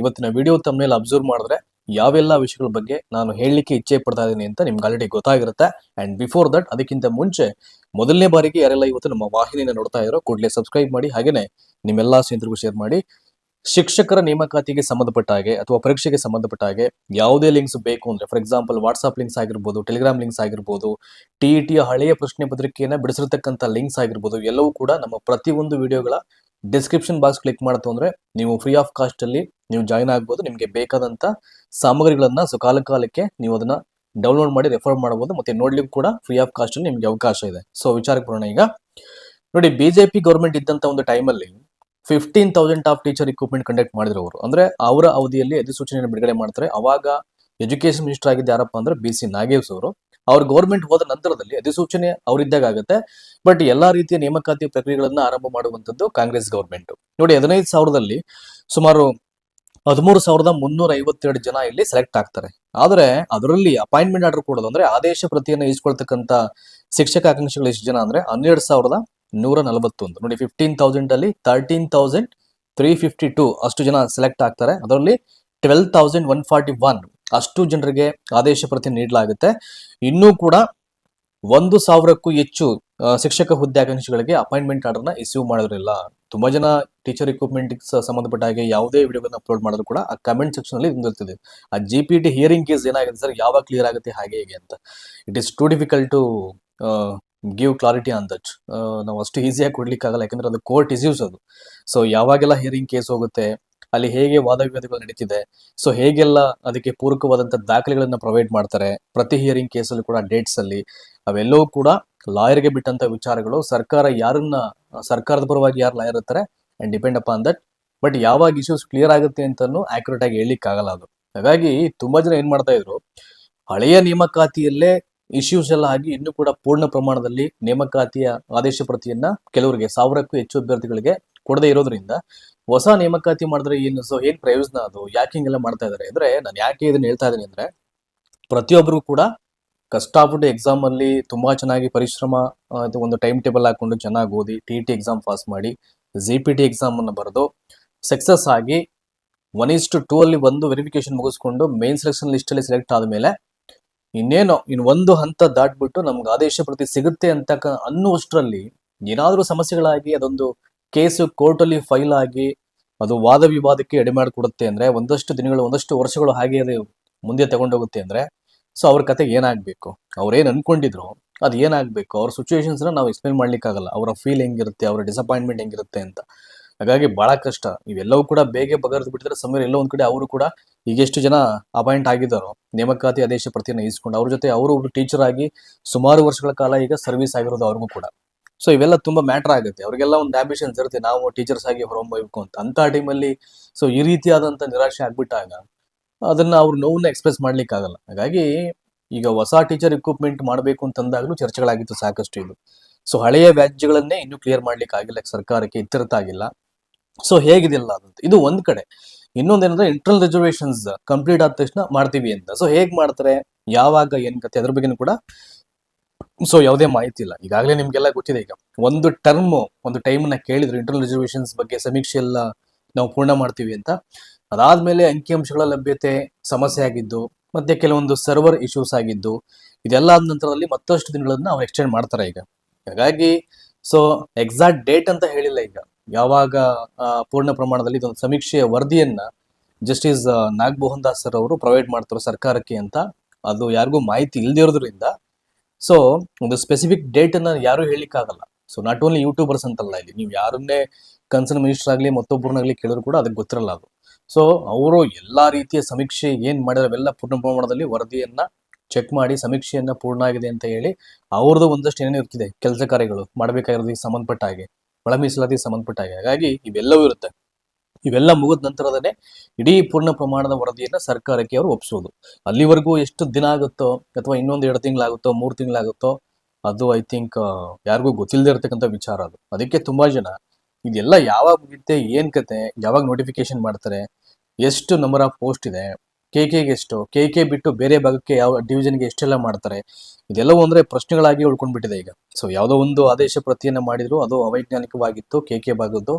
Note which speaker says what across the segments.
Speaker 1: ಇವತ್ತಿನ video ತಮ್ಮನೇಲಿ observe ಮಾಡಿದ್ರೆ ಯಾವೆಲ್ಲ ವಿಷಯಗಳ ಬಗ್ಗೆ ನಾನು ಹೇಳಲಿಕ್ಕೆ ಇಚ್ಛೆ ಪಡ್ತಾ ಇದ್ದೀನಿ ಅಂತ ನಿಮ್ಗೆ ಆಲ್ರೆಡಿ ಗೊತ್ತಾಗಿರುತ್ತೆ. ಅಂಡ್ ಬಿಫೋರ್ ದಟ್ ಅದಕ್ಕಿಂತ ಮುಂಚೆ ಮೊದಲನೇ ಬಾರಿಗೆ ಯಾರೆಲ್ಲ ಇವತ್ತು ನಮ್ಮ ವಾಹಿನಿನ ನೋಡ್ತಾ ಇರೋ ಕೂಡಲೇ ಸಬ್ಸ್ಕ್ರೈಬ್ ಮಾಡಿ, ಹಾಗೇನೆ ನಿಮ್ಮೆಲ್ಲ ಸ್ನೇಹಿತರಿಗೂ ಶೇರ್ ಮಾಡಿ. ಶಿಕ್ಷಕರ ನೇಮಕಾತಿಗೆ ಸಂಬಂಧಪಟ್ಟ ಹಾಗೆ ಅಥವಾ ಪರೀಕ್ಷೆಗೆ ಸಂಬಂಧಪಟ್ಟ ಹಾಗೆ ಯಾವುದೇ ಲಿಂಕ್ಸ್ ಬೇಕು ಅಂದ್ರೆ ಫಾರ್ ಎಕ್ಸಾಂಪಲ್ ವಾಟ್ಸ್ಆಪ್ ಲಿಂಕ್ಸ್ ಆಗಿರ್ಬೋದು ಟೆಲಿಗ್ರಾಮ್ ಲಿಂಕ್ಸ್ ಆಗಿರ್ಬೋದು ಟಿ ಇ ಟಿಯ ಹಳೆಯ ಪ್ರಶ್ನೆ ಪತ್ರಿಕೆಯನ್ನ ಬಿಡಿಸಿರ್ತಕ್ಕಂಥ ಲಿಂಕ್ಸ್ ಆಗಿರ್ಬೋದು, ಎಲ್ಲವೂ ಕೂಡ ನಮ್ಮ ಪ್ರತಿಯೊಂದು ವಿಡಿಯೋಗಳ ಡಿಸ್ಕ್ರಿಪ್ಷನ್ ಬಾಕ್ಸ್ ಕ್ಲಿಕ್ ಮಾಡ್ತು ಅಂದ್ರೆ ನೀವು ಫ್ರೀ ಆಫ್ ಕಾಸ್ಟ್ ಅಲ್ಲಿ ನೀವು ಜಾಯ್ನ್ ಆಗ್ಬೋದು. ನಿಮಗೆ ಬೇಕಾದಂಥ ಸಾಮಗ್ರಿಗಳನ್ನು ಸೊ ಕಾಲ ಕಾಲಕ್ಕೆ ನೀವು ಅದನ್ನ ಡೌನ್ಲೋಡ್ ಮಾಡಿ ರೆಫರ್ ಮಾಡಬಹುದು ಮತ್ತೆ ನೋಡ್ಲಿಕ್ಕೂ ಕೂಡ ಫ್ರೀ ಆಫ್ ಕಾಸ್ಟ್ ನಿಮಗೆ ಅವಕಾಶ ಇದೆ. ಸೊ ವಿಚಾರಕ್ಕೆ ಬರೋಣ ಈಗ. ನೋಡಿ ಬಿಜೆಪಿ ಗೌರ್ಮೆಂಟ್ ಇದ್ದಂಥ ಒಂದು ಟೈಮಲ್ಲಿ fifteen thousand of teacher equipment conduct ಮಾಡಿದ್ರು ಅವರು. ಅಂದ್ರೆ ಅವರ ಅವಧಿಯಲ್ಲಿ ಅಧಿಸೂಚನೆಯನ್ನು ಬಿಡುಗಡೆ ಮಾಡ್ತಾರೆ. ಅವಾಗ ಎಜುಕೇಶನ್ ಮಿನಿಸ್ಟರ್ ಆಗಿದ್ದ ಯಾರಪ್ಪ ಅಂದ್ರೆ ಬಿ ಸಿ ನಾಗೇಶ್ ಅವರು. ಅವ್ರ ಗೌರ್ಮೆಂಟ್ ಹೋದ ನಂತರದಲ್ಲಿ ಅಧಿಸೂಚನೆ ಅವರಿದ್ದಾಗ ಆಗುತ್ತೆ. ಬಟ್ ಎಲ್ಲಾ ರೀತಿಯ ನೇಮಕಾತಿ ಪ್ರಕ್ರಿಯೆಗಳನ್ನ ಆರಂಭ ಮಾಡುವಂತದ್ದು ಕಾಂಗ್ರೆಸ್ ಗೌರ್ಮೆಂಟ್ ನೋಡಿ, ಹದಿನೈದು ಸಾವಿರದಲ್ಲಿ ಸುಮಾರು ಹದಿಮೂರು ಸಾವಿರದ ಮುನ್ನೂರ ಐವತ್ತೆರಡು ಜನ ಇಲ್ಲಿ ಸೆಲೆಕ್ಟ್ ಆಗ್ತಾರೆ. ಆದ್ರೆ ಅದರಲ್ಲಿ ಅಪಾಯಿಂಟ್ಮೆಂಟ್ ಆರ್ಡರ್ ಕೊಡೋದು ಅಂದ್ರೆ ಆದೇಶ ಪ್ರತಿಯನ್ನು ಇಸ್ಕೊಳ್ತಕ್ಕಂತ ಶಿಕ್ಷಕ ಆಕಾಂಕ್ಷಿಗಳು ಎಷ್ಟು ಜನ ಅಂದ್ರೆ ಹನ್ನೆರಡು ಸಾವಿರದ ನೂರ ನಲವತ್ತೊಂದು ನೋಡಿ ಫಿಫ್ಟೀನ್ ತೌಸಂಡ್ ಅಲ್ಲಿ thirteen thousand three fifty two ಅಷ್ಟು ಜನ ಸೆಲೆಕ್ಟ್ ಆಗ್ತಾರೆ. ಅದರಲ್ಲಿ twelve thousand one forty one ಅಷ್ಟು ಜನರಿಗೆ ಆದೇಶ ಪ್ರತಿ ನೀಡಲಾಗುತ್ತೆ. ಇನ್ನೂ ಕೂಡ ಒಂದು ಸಾವಿರಕ್ಕೂ ಹೆಚ್ಚು ಶಿಕ್ಷಕ ಹುದ್ದೆ ಆಕಾಂಕ್ಷಿಗಳಿಗೆ ಅಪಾಯಿಂಟ್ಮೆಂಟ್ ಆರ್ಡರ್ನ ಇಶ್ಯೂ ಮಾಡೋದ್ರಿಲ್ಲ ತುಂಬಾ ಜನ ಟೀಚರ್ ಇಕ್ವಿಪ್ಮೆಂಟ್ ಸಂಬಂಧಪಟ್ಟ ಹಾಗೆ ಯಾವುದೇ ವಿಡಿಯೋಗಳನ್ನ ಅಪ್ಲೋಡ್ ಮಾಡಿದ್ರು ಕೂಡ ಆ ಕಮೆಂಟ್ ಸೆಕ್ಷನ್ ಅಲ್ಲಿ ಇರ್ತದೆ ಆ G P T hearing case ಏನಾಗುತ್ತೆ ಸರ್ ಯಾವಾಗ ಕ್ಲಿಯರ್ ಆಗುತ್ತೆ? ಹಾಗೆ, ಹೇಗೆ ಅಂತ. It is too difficult to give clarity on that ನಾವು ಅಷ್ಟು ಈಸಿಯಾಗಿ ಕೊಡ್ಲಿಕ್ಕಾಗಲ್ಲ. ಯಾಕಂದ್ರೆ ಅದು ಕೋರ್ಟ್ ಇಸ್ಯೂಸ್ ಅದು. ಸೊ ಯಾವಾಗೆಲ್ಲ ಹಿಯರಿಂಗ್ ಕೇಸ್ ಹೋಗುತ್ತೆ ಅಲ್ಲಿ ಹೇಗೆ ವಾದ ವಿವಾದಗಳು ನಡೀತಿದೆ. ಸೊ ಹೇಗೆಲ್ಲ ಅದಕ್ಕೆ ಪೂರಕವಾದಂತಹ ದಾಖಲೆಗಳನ್ನ ಪ್ರೊವೈಡ್ ಮಾಡ್ತಾರೆ ಪ್ರತಿ ಹಿಯರಿಂಗ್ ಕೇಸಲ್ಲಿ ಕೂಡ ಡೇಟ್ಸ್ ಅಲ್ಲಿ. ಅವೆಲ್ಲವೂ ಕೂಡ ಲಾಯರ್ಗೆ ಬಿಟ್ಟಂತ ವಿಚಾರಗಳು. ಸರ್ಕಾರ ಯಾರನ್ನ, ಸರ್ಕಾರದ ಪರವಾಗಿ ಯಾರು ಲಾಯರ್ ಇರ್ತಾರೆ and depend upon that but ಯಾವಾಗ ಇಶ್ಯೂಸ್ ಕ್ಲಿಯರ್ ಆಗುತ್ತೆ ಅಂತಾನು ಆಕ್ಯುರೇಟ್ ಆಗಿ ಹೇಳಲಿಕ್ಕಾಗಲ್ಲ ಅದು. ಹಾಗಾಗಿ ತುಂಬಾ ಜನ ಏನ್ ಮಾಡ್ತಾ ಇದ್ರು, ಹಳೆಯ ನೇಮಕಾತಿಯಲ್ಲೇ ಇಶ್ಯೂಸ್ ಎಲ್ಲ ಆಗಿ ಇನ್ನೂ ಕೂಡ ಪೂರ್ಣ ಪ್ರಮಾಣದಲ್ಲಿ ನೇಮಕಾತಿಯ ಆದೇಶ ಪ್ರತಿಯನ್ನ ಕೆಲವರಿಗೆ, ಸಾವಿರಕ್ಕೂ ಹೆಚ್ಚು ಅಭ್ಯರ್ಥಿಗಳಿಗೆ ಕೊಡದೇ ಇರೋದ್ರಿಂದ ಹೊಸ ನೇಮಕಾತಿ ಮಾಡಿದ್ರೆ ಏನು ಸೊ ಏನ್ ಪ್ರಯೋಜನ ಅದು? ಯಾಕೆ ಹಿಂಗೆಲ್ಲ ಮಾಡ್ತಾ ಇದಾರೆ? ಅಂದ್ರೆ ನಾನು ಯಾಕೆ ಇದನ್ನ ಹೇಳ್ತಾ ಇದ್ದೀನಿ ಅಂದ್ರೆ ಪ್ರತಿಯೊಬ್ಬರಿಗೂ ಕೂಡ ಕಷ್ಟಪಟ್ಟು ಎಕ್ಸಾಮ್ ಅಲ್ಲಿ ತುಂಬಾ ಚೆನ್ನಾಗಿ ಪರಿಶ್ರಮ ಒಂದು ಟೈಮ್ ಟೇಬಲ್ ಹಾಕೊಂಡು ಚೆನ್ನಾಗಿ ಓದಿ ಟಿ ಟಿ ಎಕ್ಸಾಮ್ ಪಾಸ್ ಮಾಡಿ ಜಿ ಪಿ ಟಿ ಎಕ್ಸಾಮ್ ಅನ್ನು ಬರೆದು ಸಕ್ಸಸ್ ಆಗಿ ಒನ್ ಇಸ್ ಟು ಟೂ ಅಲ್ಲಿ ಒಂದು ವೆರಿಫಿಕೇಶನ್ ಮುಗಿಸ್ಕೊಂಡು ಮೇನ್ ಸೆಲೆಕ್ಷನ್ ಲಿಸ್ಟ್ ಅಲ್ಲಿ ಸೆಲೆಕ್ಟ್ ಆದ್ಮೇಲೆ ಇನ್ನೇನೋ, ಇನ್ ಒಂದು ಹಂತ ದಾಟ್ಬಿಟ್ಟು ನಮ್ಗೆ ಆದೇಶ ಪ್ರತಿ ಸಿಗುತ್ತೆ ಅಂತ ಅನ್ನುವಷ್ಟರಲ್ಲಿ ಏನಾದರೂ ಸಮಸ್ಯೆಗಳಾಗಿ ಅದೊಂದು ಕೇಸು ಕೋರ್ಟಲ್ಲಿ ಫೈಲ್ ಆಗಿ ಅದು ವಾದ ವಿವಾದಕ್ಕೆ ಎಡೆ ಮಾಡಿಕೊಡುತ್ತೆ ಅಂದ್ರೆ ಒಂದಷ್ಟು ದಿನಗಳು, ಒಂದಷ್ಟು ವರ್ಷಗಳು ಹಾಗೆ ಅದು ಮುಂದೆ ತಗೊಂಡೋಗುತ್ತೆ ಅಂದ್ರೆ, ಸೊ ಅವ್ರ ಕತೆ ಏನಾಗಬೇಕು? ಅವ್ರೇನು ಅನ್ಕೊಂಡಿದ್ರು ಅದು ಏನಾಗಬೇಕು? ಅವ್ರ ಸಿಚುವೇಶನ್ಸ್ನ ನಾವು ಎಕ್ಸ್ಪ್ಲೈನ್ ಮಾಡಲಿಕ್ಕಾಗಲ್ಲ. ಅವರ ಫೀಲ್ ಹೆಂಗಿರುತ್ತೆ? ಅವರ ಡಿಸಪಾಯಿಂಟ್ಮೆಂಟ್ ಹೆಂಗಿರುತ್ತೆ ಅಂತ. ಹಾಗಾಗಿ ಬಹಳ ಕಷ್ಟ. ಇವೆಲ್ಲವೂ ಕೂಡ ಬೇಗ ಬಗೆಹರಿದು ಬಿಟ್ಟಿದ್ರೆ ಸಮಯ ಎಲ್ಲೋ ಒಂದು ಕಡೆ ಅವರು ಕೂಡ ಈಗ ಎಷ್ಟು ಜನ ಅಪಾಯಿಂಟ್ ಆಗಿದ್ದಾರೋ, ನೇಮಕಾತಿ ಆದೇಶ ಪ್ರತಿಯನ್ನು ಇಸ್ಕೊಂಡು ಅವ್ರ ಜೊತೆ ಅವರು ಒಬ್ರು ಟೀಚರ್ ಆಗಿ ಸುಮಾರು ವರ್ಷಗಳ ಕಾಲ ಈಗ ಸರ್ವಿಸ್ ಆಗಿರೋದು ಅವ್ರಿಗೂ ಕೂಡ. ಸೊ ಇವೆಲ್ಲ ತುಂಬಾ ಮ್ಯಾಟರ್ ಆಗುತ್ತೆ. ಅವ್ರಿಗೆಲ್ಲ ಒಂದು ಆಂಬಿಷನ್ಸ್ ಇರುತ್ತೆ. ನಾವು ಟೀಚರ್ಸ್ ಆಗಿ ಹೊರಹೊಮ್ಮಬೇಕು ಅಂತ. ಅಂತ ಟೈಮಲ್ಲಿ ಸೊ ಈ ರೀತಿಯಾದಂಥ ನಿರಾಶೆ ಆಗ್ಬಿಟ್ಟಾಗ, ಅದನ್ನ ಅವ್ರ ನೋವನ್ನ ಎಕ್ಸ್ಪ್ರೆಸ್ ಮಾಡ್ಲಿಕ್ಕೆ ಆಗಲ್ಲ ಹಾಗಾಗಿ, ಈಗ ಹೊಸ ಟೀಚರ್ ಇಕ್ವಿಪ್ಮೆಂಟ್ ಮಾಡಬೇಕು ಅಂತಂದಾಗಲೂ ಚರ್ಚೆಗಳಾಗಿತ್ತು ಸಾಕಷ್ಟು ಇದು. ಸೊ ಹಳೆಯ ವ್ಯಾಜ್ಯಗಳನ್ನೇ ಇನ್ನೂ ಕ್ಲಿಯರ್ ಮಾಡ್ಲಿಕ್ಕೆ ಆಗಿಲ್ಲ. ಸರ್ಕಾರಕ್ಕೆ ಇತ್ಯರ್ಥ ಆಗಿಲ್ಲ ಸೊ ಹೇಗಿದಿಲ್ಲ ಅದಂತ ಇದು ಒಂದ್ ಕಡೆ. ಇನ್ನೊಂದೇನಂದ್ರೆ ಇಂಟರ್ನಲ್ ರಿಸರ್ವೇಶನ್ಸ್ ಕಂಪ್ಲೀಟ್ ಆದ ತಕ್ಷಣ ಮಾಡ್ತೀವಿ ಅಂತ. ಸೊ ಹೇಗ್ ಮಾಡ್ತಾರೆ? ಯಾವಾಗ ಏನ್ ಕತೆ ಅದ್ರ ಬಗ್ಗೆನೂ ಕೂಡ ಸೊ ಯಾವುದೇ ಮಾಹಿತಿ ಇಲ್ಲ ಈಗಾಗಲೇ ನಿಮ್ಗೆಲ್ಲ ಗೊತ್ತಿದೆ ಈಗ. ಒಂದು ಟರ್ಮ್ ಒಂದು ಟೈಮ್ನ ಕೇಳಿದ್ರು ಇಂಟರ್ನಲ್ ರಿಸರ್ವೇಶನ್ಸ್ ಬಗ್ಗೆ ಸಮೀಕ್ಷೆ ಎಲ್ಲ ನಾವು ಪೂರ್ಣ ಮಾಡ್ತೀವಿ ಅಂತ. ಅದಾದ್ಮೇಲೆ ಅಂಕಿಅಂಶಗಳ ಲಭ್ಯತೆ ಸಮಸ್ಯೆ ಆಗಿದ್ದು, ಮತ್ತೆ ಕೆಲವೊಂದು ಸರ್ವರ್ ಇಶ್ಯೂಸ್ ಆಗಿದ್ದು, ಇದೆಲ್ಲ ಆದ ನಂತರದಲ್ಲಿ ಮತ್ತಷ್ಟು ದಿನಗಳನ್ನ ಅವ್ರು ಎಕ್ಸ್ಟೆಂಡ್ ಮಾಡ್ತಾರೆ ಈಗ. ಹಾಗಾಗಿ ಸೊ ಎಕ್ಸಾಕ್ಟ್ ಡೇಟ್ ಅಂತ ಹೇಳಿಲ್ಲ ಈಗ. ಯಾವಾಗ ಪೂರ್ಣ ಪ್ರಮಾಣದಲ್ಲಿ ಇದೊಂದು ಸಮೀಕ್ಷೆಯ ವರದಿಯನ್ನ ಜಸ್ಟಿಸ್ ನಾಗಮೋಹನ್ ದಾಸ್ ಸರ್ ಅವರು ಪ್ರೊವೈಡ್ ಮಾಡ್ತಾರೋ ಸರ್ಕಾರಕ್ಕೆ ಅಂತ. ಅದು ಯಾರಿಗೂ ಮಾಹಿತಿ ಇಲ್ಲದೆ ಇರೋದ್ರಿಂದ ಸೊ ಒಂದು ಸ್ಪೆಸಿಫಿಕ್ ಡೇಟ್ ಅನ್ನ ಯಾರು ಹೇಳಿಕ್ಕಾಗಲ್ಲ ಸೊ ನಾಟ್ ಓನ್ಲಿ ಯೂಟ್ಯೂಬರ್ಸ್ ಅಂತಲ್ಲ ಇಲ್ಲಿ. ನೀವು ಯಾರನ್ನೇ ಕನ್ಸರ್ನ್ ಮಿನಿಸ್ಟರ್ ಆಗಲಿ ಮತ್ತೊಬ್ಬರನ್ನಾಗಲಿ ಕೇಳಿದ್ರು ಕೂಡ ಅದಕ್ಕೆ ಗೊತ್ತಿರಲ್ಲ ಅದು. ಸೊ ಅವರು ಎಲ್ಲಾ ರೀತಿಯ ಸಮೀಕ್ಷೆ ಏನ್ ಮಾಡಿದ್ರೆ ಎಲ್ಲ ಪೂರ್ಣ ಪ್ರಮಾಣದಲ್ಲಿ ವರದಿಯನ್ನ ಚೆಕ್ ಮಾಡಿ, ಸಮೀಕ್ಷೆಯನ್ನ ಪೂರ್ಣ ಆಗಿದೆ ಅಂತ ಹೇಳಿ ಅವ್ರದ್ದು ಒಂದಷ್ಟು ಏನೇನು ಇರ್ತಿದೆ. ಕೆಲಸ ಕಾರ್ಯಗಳು, ಮಾಡಬೇಕಾಗಿರೋದಕ್ಕೆ ಸಂಬಂಧಪಟ್ಟ ಹಾಗೆ ಒಳ ಮೀಸಲಾತಿಗೆ ಸಂಬಂಧಪಟ್ಟ ಹಾಗೆ. ಹಾಗಾಗಿ ಇವೆಲ್ಲವೂ ಇರುತ್ತೆ. ಇವೆಲ್ಲ ಮುಗಿದ ನಂತರದಲ್ಲೇ ಇಡೀ ಪೂರ್ಣ ಪ್ರಮಾಣದ ವರದಿಯನ್ನ ಸರ್ಕಾರಕ್ಕೆ ಅವರು ಒಪ್ಪಿಸೋದು ಅಲ್ಲಿವರೆಗೂ ಎಷ್ಟು ದಿನ ಆಗುತ್ತೋ ಅಥವಾ ಇನ್ನೊಂದು ಎರಡು ತಿಂಗಳಾಗುತ್ತೋ, ಮೂರು ತಿಂಗಳಾಗುತ್ತೋ, ಅದು ಐ ಥಿಂಕ್ ಯಾರಿಗೂ ಗೊತ್ತಿಲ್ಲದೆ ಇರತಕ್ಕಂಥ ವಿಚಾರ ಅದು. ಅದಕ್ಕೆ ತುಂಬಾ ಜನ ಇದೆಲ್ಲ ಯಾವಾಗ ಮುಗಿಯುತ್ತೆ, ಏನ್ ಕತೆ, ಯಾವಾಗ ನೋಟಿಫಿಕೇಶನ್ ಮಾಡ್ತಾರೆ, ಎಷ್ಟು ನಂಬರ್ ಆಫ್ ಪೋಸ್ಟ್ ಇದೆ, ಕೆ ಕೆಗೆ ಎಷ್ಟು, ಕೆ ಕೆ ಬಿಟ್ಟು ಬೇರೆ ಭಾಗಕ್ಕೆ ಯಾವ ಡಿವಿಷನ್ಗೆ ಎಷ್ಟೆಲ್ಲ ಮಾಡ್ತಾರೆ, ಇದೆಲ್ಲವೂ ಅಂದ್ರೆ ಪ್ರಶ್ನೆಗಳಾಗಿ ಉಳ್ಕೊಂಡ್ಬಿಟ್ಟಿದೆ ಈಗ. ಸೊ ಯಾವುದೋ ಒಂದು ಆದೇಶ ಪ್ರತಿಯನ್ನ ಮಾಡಿದ್ರು, ಅದು ಅವೈಜ್ಞಾನಿಕವಾಗಿತ್ತು, ಕೆ ಕೆ ಭಾಗದ್ದು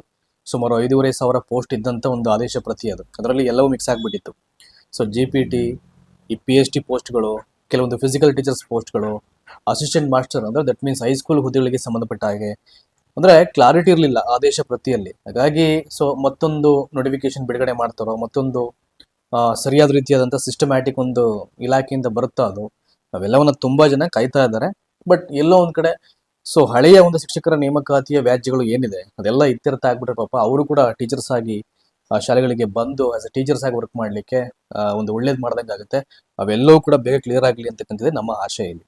Speaker 1: ಸುಮಾರು ಐದೂವರೆ ಸಾವಿರ ಪೋಸ್ಟ್ ಇದ್ದಂಥ ಒಂದು ಆದೇಶ ಪ್ರತಿ ಅದು. ಅದರಲ್ಲಿ ಎಲ್ಲವೂ ಮಿಕ್ಸ್ ಆಗಿಬಿಟ್ಟಿತ್ತು. So G P T E P H D ಪೋಸ್ಟ್ಗಳು ಕೆಲವೊಂದು ಫಿಸಿಕಲ್ ಟೀಚರ್ಸ್ ಪೋಸ್ಟ್ಗಳು ಅಸಿಸ್ಟೆಂಟ್ ಮಾಸ್ಟರ್ ಅಂದರೆ ದಟ್ ಮೀನ್ಸ್ ಹೈಸ್ಕೂಲ್ ಹುದ್ದೆಗಳಿಗೆ ಸಂಬಂಧಪಟ್ಟ ಹಾಗೆ. ಅಂದರೆ ಕ್ಲಾರಿಟಿ ಇರಲಿಲ್ಲ ಆದೇಶ ಪ್ರತಿಯಲ್ಲಿ. ಹಾಗಾಗಿ ಸೊ ಮತ್ತೊಂದು ನೋಟಿಫಿಕೇಶನ್ ಬಿಡುಗಡೆ ಮಾಡ್ತಾರೋ, ಮತ್ತೊಂದು ಸರಿಯಾದ ರೀತಿಯಾದಂಥ ಸಿಸ್ಟಮ್ಯಾಟಿಕ್ ಒಂದು ಇಲಾಖೆಯಿಂದ ಬರುತ್ತಾ ಅದು, ಅವೆಲ್ಲವನ್ನು ತುಂಬಾ ಜನ ಕಾಯ್ತಾ ಇದ್ದಾರೆ. ಬಟ್ ಎಲ್ಲೋ ಒಂದು ಕಡೆ ಸೊ ಹಳೆಯ ಒಂದು ಶಿಕ್ಷಕರ ನೇಮಕಾತಿಯ ವ್ಯಾಜ್ಯಗಳು ಏನಿದೆ? ಅದೆಲ್ಲ ಇತ್ಯರ್ಥ ಆಗ್ಬಿಟ್ರೆ ಪಾಪ ಅವರು ಕೂಡ ಟೀಚರ್ಸ್ ಆಗಿ ಶಾಲೆಗಳಿಗೆ ಬಂದು ಆಸ್ ಎ ಟೀಚರ್ಸ್ ಆಗಿ ವರ್ಕ್ ಮಾಡಲಿಕ್ಕೆ ಒಂದು ಒಳ್ಳೇದು ಮಾಡ್ದಂಗೆ ಆಗುತ್ತೆ. ಅವೆಲ್ಲವೂ ಕೂಡ ಬೇಗ ಕ್ಲಿಯರ್ ಆಗಲಿ ಅಂತಕ್ಕಂಥದ್ದೇ ನಮ್ಮ ಆಶೆ ಇಲ್ಲಿ.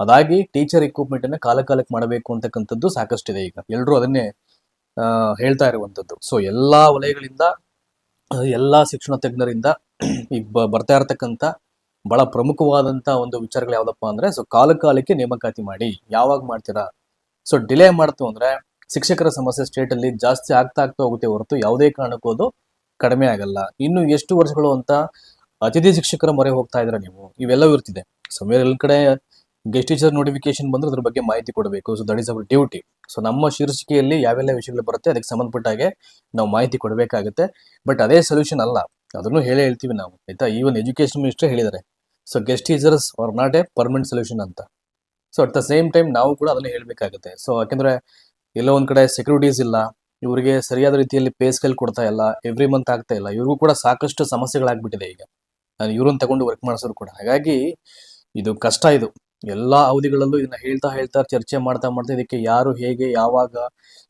Speaker 1: ಅದಾಗಿ ಟೀಚರ್ ಇಕ್ವಿಪ್ಮೆಂಟ್ ಅನ್ನ ಕಾಲ ಕಾಲಕ್ಕೆ ಮಾಡಬೇಕು ಅಂತಕ್ಕಂಥದ್ದು ಸಾಕಷ್ಟಿದೆ ಈಗ. ಎಲ್ಲರೂ ಅದನ್ನೇ ಹೇಳ್ತಾ ಇರುವಂಥದ್ದು. ಸೊ ಎಲ್ಲಾ ವಲಯಗಳಿಂದ, ಎಲ್ಲ ಶಿಕ್ಷಣ ತಜ್ಞರಿಂದ ಬ- ಬರ್ತಾ ಇರತಕ್ಕಂಥ ಬಹಳ ಪ್ರಮುಖವಾದಂತ ಒಂದು ವಿಚಾರಗಳು ಯಾವುದಪ್ಪ ಅಂದ್ರೆ ಸೊ ಕಾಲ ಕಾಲಕ್ಕೆ ನೇಮಕಾತಿ ಮಾಡಿ. ಯಾವಾಗ ಮಾಡ್ತೀರಾ? ಸೊ ಡಿಲೇ ಮಾಡ್ತು ಅಂದ್ರೆ ಶಿಕ್ಷಕರ ಸಮಸ್ಯೆ ಸ್ಟೇಟ್ ಅಲ್ಲಿ ಜಾಸ್ತಿ ಆಗ್ತಾ ಆಗ್ತಾ ಹೋಗುತ್ತೆ ಹೊರತು ಯಾವುದೇ ಕಾರಣಕ್ಕೂ ಅದು ಕಡಿಮೆ ಆಗಲ್ಲ. ಇನ್ನು ಎಷ್ಟು ವರ್ಷಗಳು ಅಂತ ಅತಿಥಿ ಶಿಕ್ಷಕರ ಮೊರೆ ಹೋಗ್ತಾ ಇದ್ರೆ ನೀವು, ಇವೆಲ್ಲವೂ ಇರ್ತಿದೆ. ಸೊ ಕಡೆ ಗೆಸ್ಟ್ ಟೀಚರ್ ನೋಟಿಫಿಕೇಶನ್ ಬಂದ್ರೆ ಅದ್ರ ಬಗ್ಗೆ ಮಾಹಿತಿ ಕೊಡಬೇಕು. So that is our duty so ನಮ್ಮ ಶೀರ್ಷಿಕೆಯಲ್ಲಿ ಯಾವೆಲ್ಲ ವಿಷಯಗಳು ಬರುತ್ತೆ, ಅದಕ್ಕೆ ಸಂಬಂಧಪಟ್ಟ ಹಾಗೆ ನಾವು ಮಾಹಿತಿ ಕೊಡಬೇಕಾಗುತ್ತೆ. ಬಟ್ ಅದೇ ಸೊಲ್ಯೂಷನ್ ಅಲ್ಲ. ಅದನ್ನು ಹೇಳೇ ಹೇಳ್ತೀವಿ ನಾವು, ಆಯ್ತಾ? ಈವನ್ ಎಜುಕೇಶನ್ ಮಿನಿಸ್ಟರ್ ಹೇಳಿದ್ದಾರೆ. So guest teachers are not a permanent solution ಅಂತ. So at the same time ನಾವು ಕೂಡ ಅದನ್ನೇ ಹೇಳಬೇಕಾಗುತ್ತೆ. ಸೊ ಯಾಕೆಂದ್ರೆ ಎಲ್ಲೋ ಒಂದ್ ಕಡೆ ಸೆಕ್ಯೂರಿಟೀಸ್ ಇಲ್ಲ, ಇವರಿಗೆ ಸರಿಯಾದ ರೀತಿಯಲ್ಲಿ ಪೇ ಸ್ಕೇಲ್ ಕೊಡ್ತಾ ಇಲ್ಲ ಎವ್ರಿ ಮಂತ್ ಆಗ್ತಾ ಇಲ್ಲ, ಇವ್ರಿಗೂ ಕೂಡ ಸಾಕಷ್ಟು ಸಮಸ್ಯೆಗಳಾಗ್ಬಿಟ್ಟಿದೆ ಈಗ. ನಾನು ಇವ್ರನ್ನ ತಗೊಂಡು ವರ್ಕ್ ಮಾಡಿಸೋರು ಕೂಡ. ಹಾಗಾಗಿ ಇದು ಕಷ್ಟ ಇದು. ಎಲ್ಲಾ ಅವಧಿಗಳಲ್ಲೂ ಇದನ್ನ ಹೇಳ್ತಾ ಹೇಳ್ತಾ ಚರ್ಚೆ ಮಾಡ್ತಾ ಮಾಡ್ತಾ ಇದಕ್ಕೆ ಯಾರು ಹೇಗೆ, ಯಾವಾಗ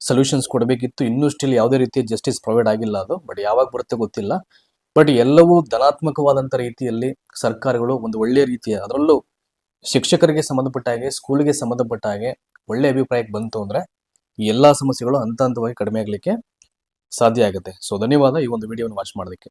Speaker 1: ಸೊಲ್ಯೂಷನ್ಸ್ ಕೊಡಬೇಕಿತ್ತು, ಇನ್ನೂ ಸ್ಟಿಲ್ ಯಾವುದೇ ರೀತಿಯ ಜಸ್ಟಿಸ್ ಪ್ರೊವೈಡ್ ಆಗಿಲ್ಲ ಅದು. ಬಟ್ ಯಾವಾಗ ಬರುತ್ತೆ ಗೊತ್ತಿಲ್ಲ. ಬಟ್ ಎಲ್ಲವೂ ಧನಾತ್ಮಕವಾದಂಥ ರೀತಿಯಲ್ಲಿ ಸರ್ಕಾರಗಳು ಒಂದು ಒಳ್ಳೆಯ ರೀತಿಯ, ಅದರಲ್ಲೂ ಶಿಕ್ಷಕರಿಗೆ ಸಂಬಂಧಪಟ್ಟ ಹಾಗೆ ಸ್ಕೂಲ್ಗೆ ಸಂಬಂಧಪಟ್ಟ ಹಾಗೆ ಒಳ್ಳೆ ಅಭಿಪ್ರಾಯಕ್ಕೆ ಬಂತು ಅಂದ್ರೆ ಈ ಎಲ್ಲಾ ಸಮಸ್ಯೆಗಳು ಹಂತ ಹಂತವಾಗಿ ಕಡಿಮೆ ಆಗಲಿಕ್ಕೆ ಸಾಧ್ಯ ಆಗುತ್ತೆ. ಸೊ ಧನ್ಯವಾದ ಈ ಒಂದು ವಿಡಿಯೋನ ವಾಚ್ ಮಾಡೋದಕ್ಕೆ